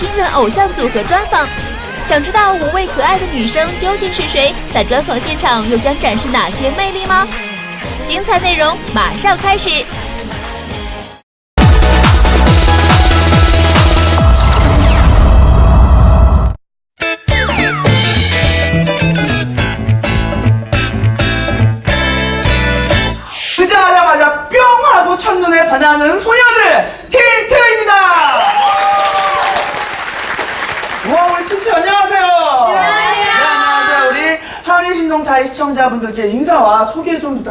新人偶像组合专访。想知道五位可爱的女生究竟是谁？在专访现场又将展示哪些魅力吗？精彩内容马上开始。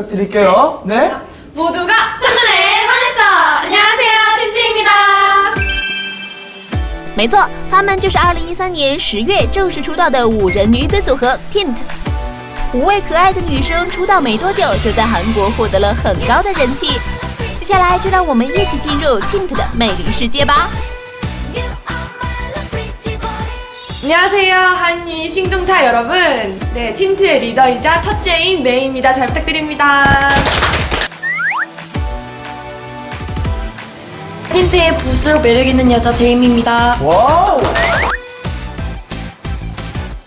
부탁드릴게요. 네. 모두가 첫눈에 반했어! 안녕하세요, 틴트입니다. 没错，她们就是2013年十月正式出道的五人女子组合 Tint。五位可爱的女生出道没多久，就在韩国获得了很高的人气。接下来就让我们一起进入 Tint 的魅力世界吧。 안녕하세요, 한유 신동타 여러분. 네, 틴트의 리더이자 첫째인 메이입니다. 잘 부탁드립니다. 틴트의 볼수록 매력 있는 여자 제임입니다. 와우.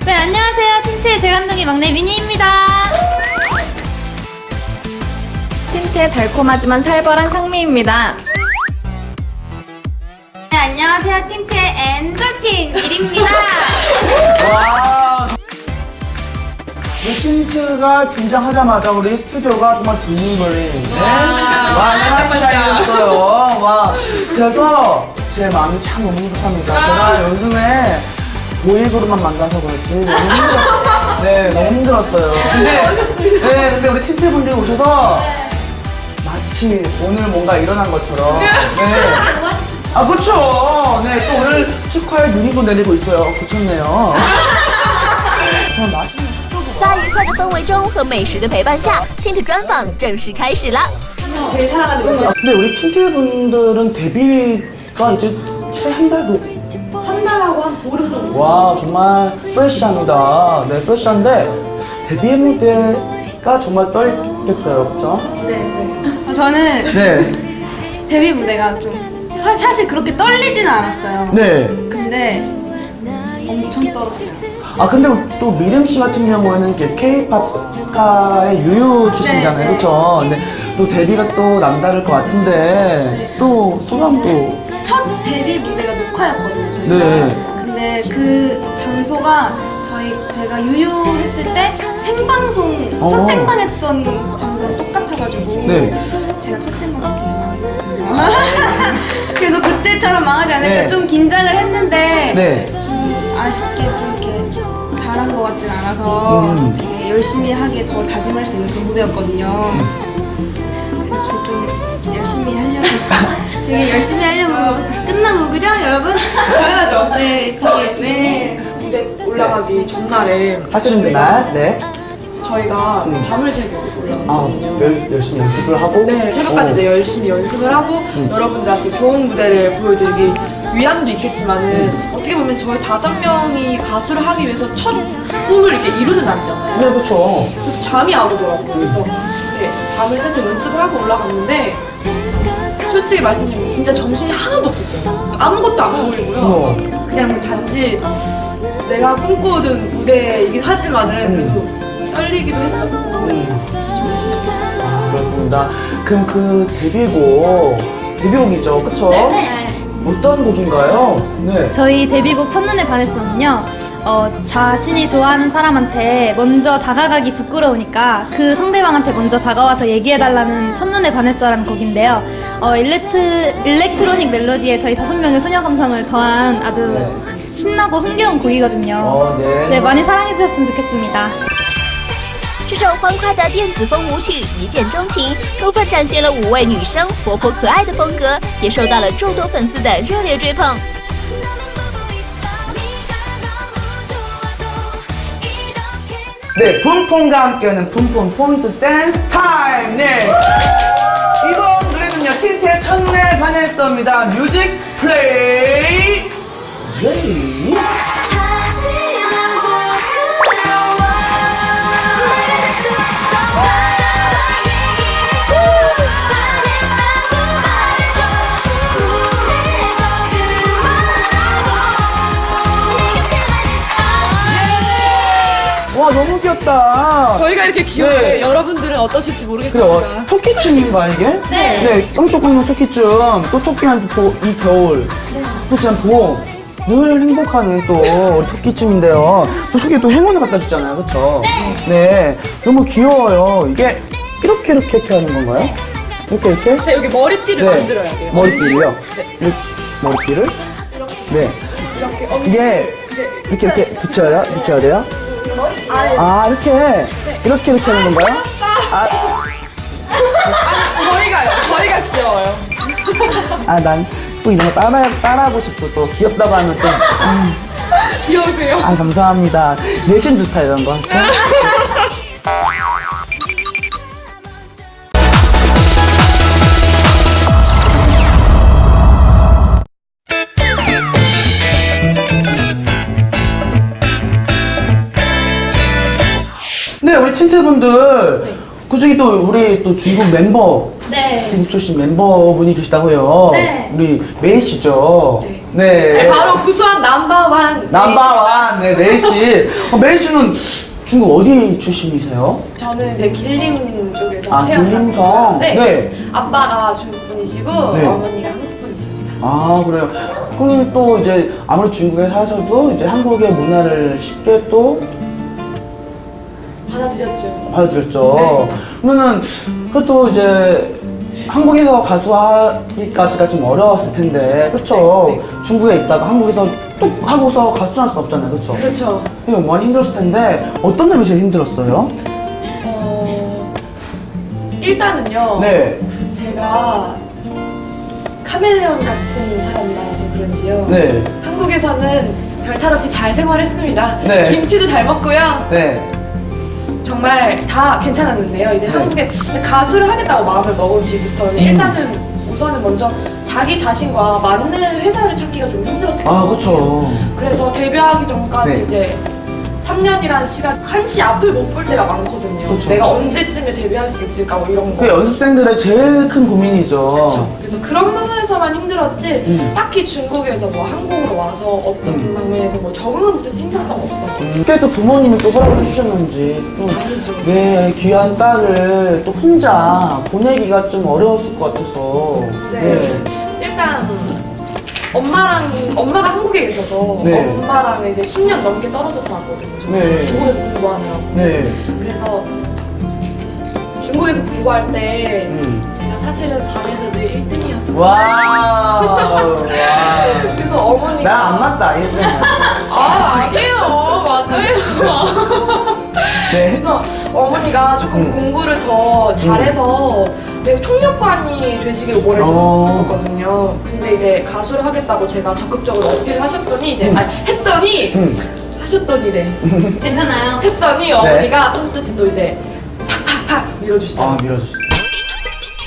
네, 안녕하세요. 틴트의 재간둥이 막내 미니입니다. 틴트의 달콤하지만 살벌한 상미입니다. 네, 안녕하세요. 틴트의 엔돌핀 일입니다. 와. 우리 틴트가 등장하자마자 우리 스튜디오가 정말 두근거리는데 와, 반짝반짝했어요. 와, 그래서 제 마음이 참 너무 행복합니다. 제가 요즘에 보이그룹만 만나서 그렇지 너무 힘들, 네, 너무 힘들었어요. 근데, 네, 근데 우리 틴트 분들이 오셔서 마치 오늘 뭔가 일어난 것처럼. 네. 아, 그쵸. 네, 또 오늘 축하의 눈이고 내리고 있어요. 그쳤네요. 정말 맛있는 在愉快的氛围中和美食的陪伴下，Tint 专访正式开始了。 근데 우리 틴트 분들은 데뷔가 이제 채 한 달도 한 달하고 한 보름 정도. 와 정말 프레시합니다. 네 프레시한데 데뷔 무대가 정말 떨겠어요, 그렇죠? 저는 네, 데뷔 무대가 좀 사, 사실 그렇게 떨리지는 않았어요. 네. 근데 엄청 떨었어요. 아 근데 또 미름 씨 같은 경우에는 이제 K-팝카의 유유 출신이잖아요, 네, 네. 그렇죠? 근데 또 데뷔가 또 남다를 것 같은데 또 소감도 첫 데뷔 무대가 녹화였거든요. 저희가. 네. 근데 그 장소가 저희 제가 유유했을 때 생방송 어. 첫 생방했던 장소랑 똑같아 가지고 네. 제가 첫 많이 했거든요. 그래서 그때처럼 망하지 않을까 네. 좀 긴장을 했는데 네. 좀 아쉽게 좀 이렇게 잘한 것 같진 않아서 음. 되게 열심히 하게 더 다짐할 수 있는 그런 무대였거든요. 그래서 좀 열심히 하려고 되게 열심히 하려고 끝나고 그죠 여러분? 당연하죠. 네 되게 네. 올라가기 전날에 하시는 날, 네. 저희가 음. 밤을 새고. 아 열, 열심히 연습을 하고 네, 새벽까지 어. 이제 열심히 연습을 하고 음. 여러분들한테 좋은 무대를 보여드리기 위함도 있겠지만은 어떻게 보면 저희 다섯 명이 가수를 하기 위해서 첫 꿈을 이렇게 이루는 날이잖아요. 네, 그렇죠. 그래서 잠이 안 오더라고요. 그래서 이렇게 밤을 새서 연습을 하고 올라갔는데 솔직히 말씀드리면 진짜 정신이 하나도 없었어요. 아무것도 안 보이고요. 어. 그냥 단지 내가 꿈꾸던 무대이긴 하지만은 그래도 떨리기도 했었고. 아, 그렇습니다. 그럼 그 데뷔곡, 데뷔곡이죠, 그쵸? 어떤 곡인가요? 네. 저희 데뷔곡 첫눈에 반했었는요. 어, 자신이 좋아하는 사람한테 먼저 다가가기 부끄러우니까 그 상대방한테 먼저 다가와서 얘기해달라는 첫눈에 반했어라는 곡인데요. 어, 일렉트, 일렉트로닉 멜로디에 저희 다섯 명의 소녀 감성을 더한 아주 신나고 흥겨운 곡이거든요. 어, 네. 네, 많이 사랑해주셨으면 좋겠습니다. 这首欢快的电子风舞曲《一见钟情》，充分展现了五位女生活泼可爱的风格，也受到了众多粉丝的热烈追捧。 네, 품품과 함께하는 품품 포인트 댄스 타임! 네. 이번 노래는요, 틴트의 첫날 반했습니다. 뮤직 플레이! 제이! 너무 귀엽다. 저희가 이렇게 귀여운데 네. 여러분들은 어떠실지 모르겠습니다. 어, 토끼춤인가 이게? 네. 네, 똥똑공룡 토끼춤. 또 토끼한테 보, 이 겨울. 또 진짜 봄. 늘 행복하는 또 우리 토끼춤인데요. 또 속에 또 행운을 갖다 주잖아요, 그쵸? 네. 네. 너무 귀여워요. 이게 이렇게 이렇게 이렇게 하는 건가요? 이렇게 이렇게? 자, 여기 머리띠를 네. 만들어야 돼요. 머리띠를요? 네. 이- 머리띠를? 네. 이렇게 엄 이게 이렇게 이렇게 붙여야 붙여야 돼요? 아 이렇게 이렇게 이렇게 하는 건가요? 아, 저희가요. 저희가 귀여워요. 아난 또 이런 거 따라 따라하고 싶고 또 귀엽다고 하면 또 음, 귀여우세요. 아 감사합니다. 내심 좋다 이런 거. 우리 틴트분들 그중에 또 우리 또 중국 멤버 네. 중국 출신 멤버분이 계시다고요. 네. 우리 메이 씨죠. 네. 바로 구수한 넘버원. 남바완 네 메이 씨. 어, 메이 씨는 중국 어디 출신이세요? 저는 네 길림 쪽에서 아, 태어났고요. 길림성. 네. 네. 아빠가 중국 분이시고 네. 어머니가 한국 분이십니다. 아 그래요. 그럼 또 이제 아무리 중국에 사셔도 이제 한국의 문화를 쉽게 또 받아들였죠. 받아들였죠. 그러면은 그것도 이제 한국에서 가수하기까지가 좀 어려웠을 텐데, 그쵸? 네, 중국에 있다가 한국에서 뚝 하고서 가수할 수 없잖아요, 그쵸? 그렇죠. 이거 많이 힘들었을 텐데 어떤 점이 제일 힘들었어요? 어, 일단은요. 네, 제가 카멜레온 같은 사람이라서 그런지요. 네, 한국에서는 별탈 없이 잘 생활했습니다. 네. 김치도 잘 먹고요. 네, 정말 다 괜찮았는데요. 이제 네. 한국에 가수를 하겠다고 마음을 먹은 뒤부터는 음. 일단은 우선은 먼저 자기 자신과 맞는 회사를 찾기가 좀 힘들었어요. 아, 그쵸. 그래서 데뷔하기 전까지 네. 이제 3년이라는 시간 한치 앞을 못 볼 때가 많거든요. 그쵸. 내가 언제쯤에 데뷔할 수 있을까 뭐 이런 거. 그 연습생들의 제일 큰 고민이죠. 그렇죠. 그래서 그런 부분에서만 힘들었지 음. 딱히 중국에서 뭐 한국으로 와서 어떤 음. 방면에서 뭐 적응을 못해서 힘들었던 거 없었던 것 같아요. 음, 그게 또 부모님이 또 허락을 해주셨는지 또 아니죠. 네, 귀한 딸을 또 혼자 보내기가 좀 어려웠을 것 같아서 네. 일단 엄마랑 엄마가 한국에 계셔서 네. 엄마랑 이제 10년 넘게 떨어져서 왔거든요. 저는 네. 중국에서 공부하느라고. 네. 그래서 중국에서 공부할 때 음. 제가 사실은 반에서 늘 1등이었어요. 와, 와. 그래서 어머니가 나랑 안 맞다. 아 아니에요 맞아요. 네. 그래서 어머니가 조금 음. 공부를 더 잘해서 내가 통역관이 되시길 원하셨었거든요. 근데 이제 가수를 하겠다고 제가 적극적으로 어필을 하셨더니 이제 아니, 했더니 음. 하셨더니래 괜찮아요. 했더니 어머니가 손뜻이 또 이제 팍팍팍 밀어주시잖아요. 아, 밀어주시.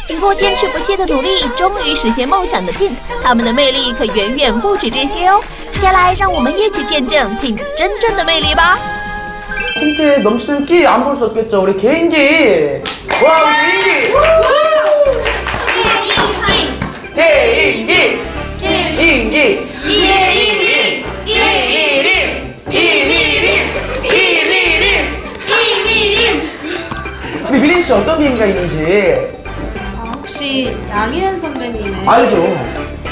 经过坚持不懈的努力，终于实现梦想的 Tint，他们的魅力可远远不止这些哦。接下来，让我们一起见证 Tint 真正的魅力吧。 틴트에 넘치는 끼 안 볼 수 없겠죠. 우리 개인기. 와, 우리 개인기. 개인기. 개인기. 이리림. 이리림. 이리림. 이리림. 우리 미림 씨 어떤 개인기가 있는지 혹시 양희은 선배님의 알죠?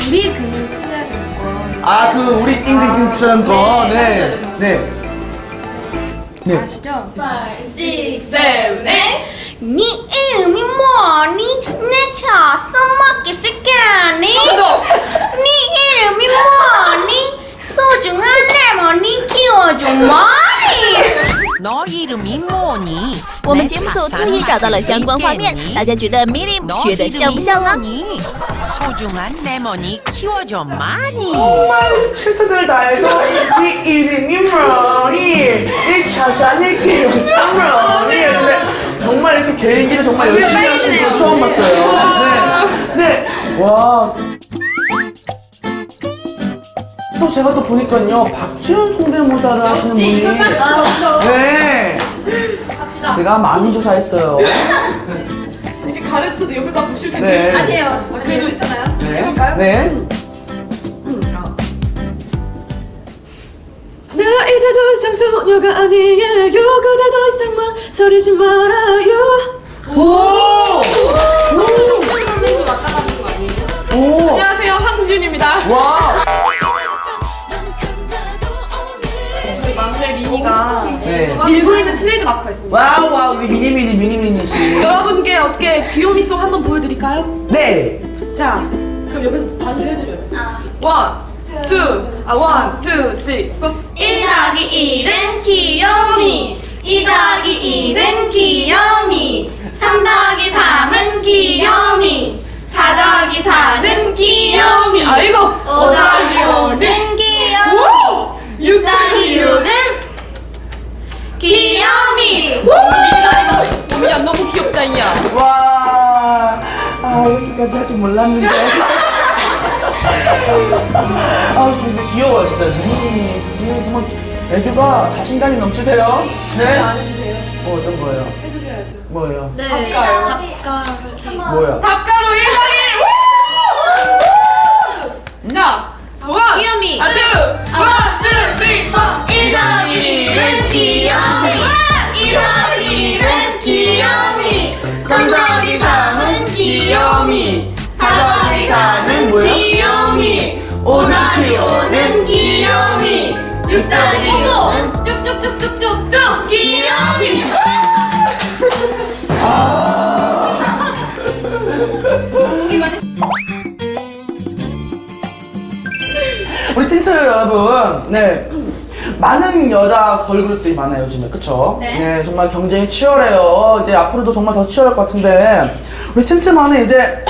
우리 금융 투자증권 아, 그 우리 띵띵띵처럼 거. 네. 네. 네. 아시죠? 네. 네 이름이 뭐니? 내 차서 맡길 새끼니? 네 이름이 뭐니? 소중한 내 머니 키워줘 뭐니? 너 이름이 뭐니? 我们节目组特意找到了相关画面，大家觉得 Milim 学的像不像呢？ 소중한 내 머니 키워줘 많이. 정말 최선을 다해서 이 이름이 뭐니? 이 차샤니게요 장면이 근데 정말 이렇게 개인기를 정말 열심히 하시는 분 처음 봤어요. 네. 네. 와. 또 제가 또 보니까요 박지현 성대모사를 하시는 분이 네 제가 많이 조사했어요 이렇게 가르쳐도 옆에 다 보실 텐데. 네 아니에요. 그래도 있잖아요. 네. 네. 나 이제 더 이상 소녀가 아니에요 그대 더 이상 망설이지 말아요 박수진 선배님 아까 가신 거 아니에요? 안녕하세요 황지윤입니다. 와. 저희 막내 미니가 네. 밀고 있는 트레이드 마크가 있습니다. 와우 와우 우리 미니미니 미니미니 씨. 여러분께 어떻게 귀요미송 한번 보여드릴까요? 네. 자, 그럼 옆에서 반주를 해드려요. 원, 투, 아 원, 투, 쓰리, 포. 1 더하기 1은 귀요미 2 더하기 1은 귀요미 3 더하기 3은 귀요미 4 더하기 4는 귀요미 아이고. 5 더하기 5는 귀요미 6 더하기 6은 귀요미 미야 너무 귀엽다 이야. 와. 아 여기까지 할 줄 몰랐는데. 아 정말 귀여워요 진짜 미니미니 씨 정말 애교가 자신감이 넘치세요. 네. 뭐 어떤 거예요? 해주셔야죠. 뭐예요? 네 답가요. 뭐야? 답가로 1 더하기 1. 자, 원, 귀요미 아, 투, 원, 투, 쓰리, 포. 1 더하기 1은 귀요미 2 더하기 1은 귀요미 3 더하기 3은 귀요미 귀요미 5 더하기 5는 귀요미 6 더하기 6은 쭉쭉쭉쭉쭉쭉 귀요미 우리 틴트 여러분, 네. 많은 여자 걸그룹들이 많아요, 요즘에. 그쵸? 네. 정말 경쟁이 치열해요. 이제 앞으로도 정말 더 치열할 것 같은데, 우리 틴트만의 이제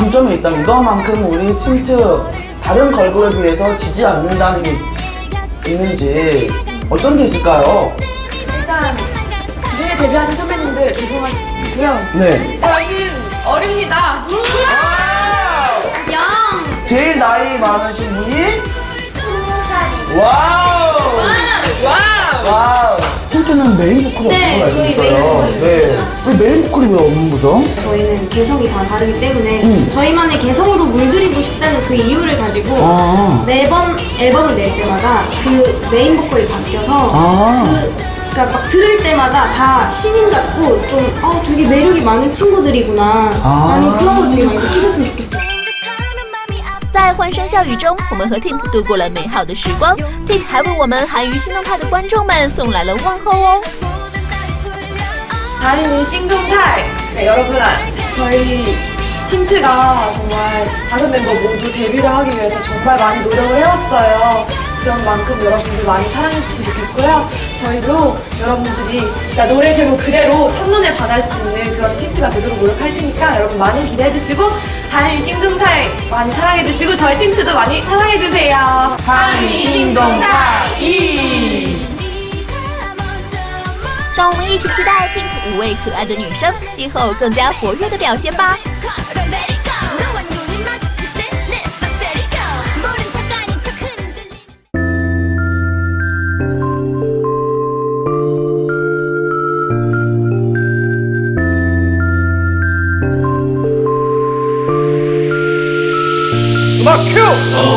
장점이 있다면 이거만큼 우리 틴트 다른 걸그룹에 비해서 지지 않는다는 게 있는지 어떤 게 있을까요? 일단 그중에 데뷔하신 선배님들 죄송하시고요. 네. 저희는 어립니다. 영 제일 나이 많으신 분이? 와우! 와우. 와우! 틴트는 메인 보컬이 네, 없는 걸로 알고 저희 메인 있어요. 보컬이 네. 있습니다. 왜 메인 보컬이 왜 없는 거죠? 저희는 개성이 다 다르기 때문에 음. 저희만의 개성으로 물들이고 싶다는 그 이유를 가지고 아. 매번 앨범을 낼 때마다 그 메인 보컬이 바뀌어서 아. 그 그러니까 막 들을 때마다 다 신인 같고 좀 아, 되게 매력이 많은 친구들이구나 아. 라는 그런 걸 되게 많이 느끼셨으면 좋겠어요. 在欢声笑语中，我们和 Tint 度过了美好的时光。Tint 还为我们韩娱心动派的观众们送来了问候哦。 다윤이 싱금탈. 네, 여러분, 저희 틴트가 정말 다른 멤버 모두 데뷔를 하기 위해서 정말 많이 노력을 해왔어요. 그런 만큼 여러분들 많이 사랑해주시면 좋겠고요. 저희도 여러분들이 진짜 노래 제목 그대로 첫눈에 반할 수 있는 그런 틴트가 되도록 노력할 테니까 여러분 많이 기대해주시고 다윤이 싱금탈 많이 사랑해주시고 저희 틴트도 많이 사랑해주세요. 다윤이 싱금탈 让我们一起期待 Pink 五位可爱的女生今后更加活跃的表现吧。음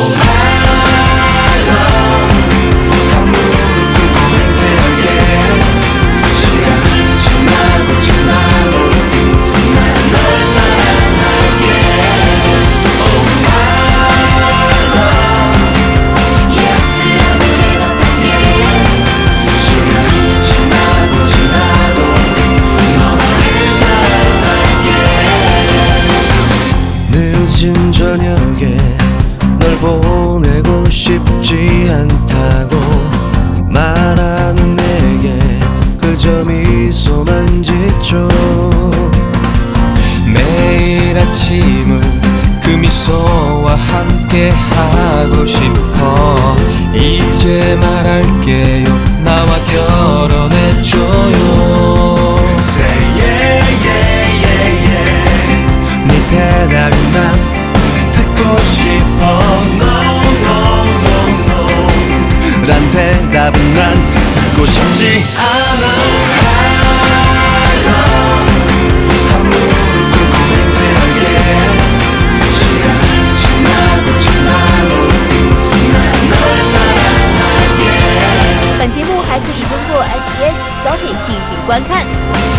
아침을 그 미소와 함께 하고 싶어. 이제 말할게요. 나와 결혼해줘요. Say yeah yeah yeah yeah. 네 대답이 난 듣고 싶어. No no no no. 란 대답은 난 듣고 싶지 않아 过 SBS s o t 进行观看。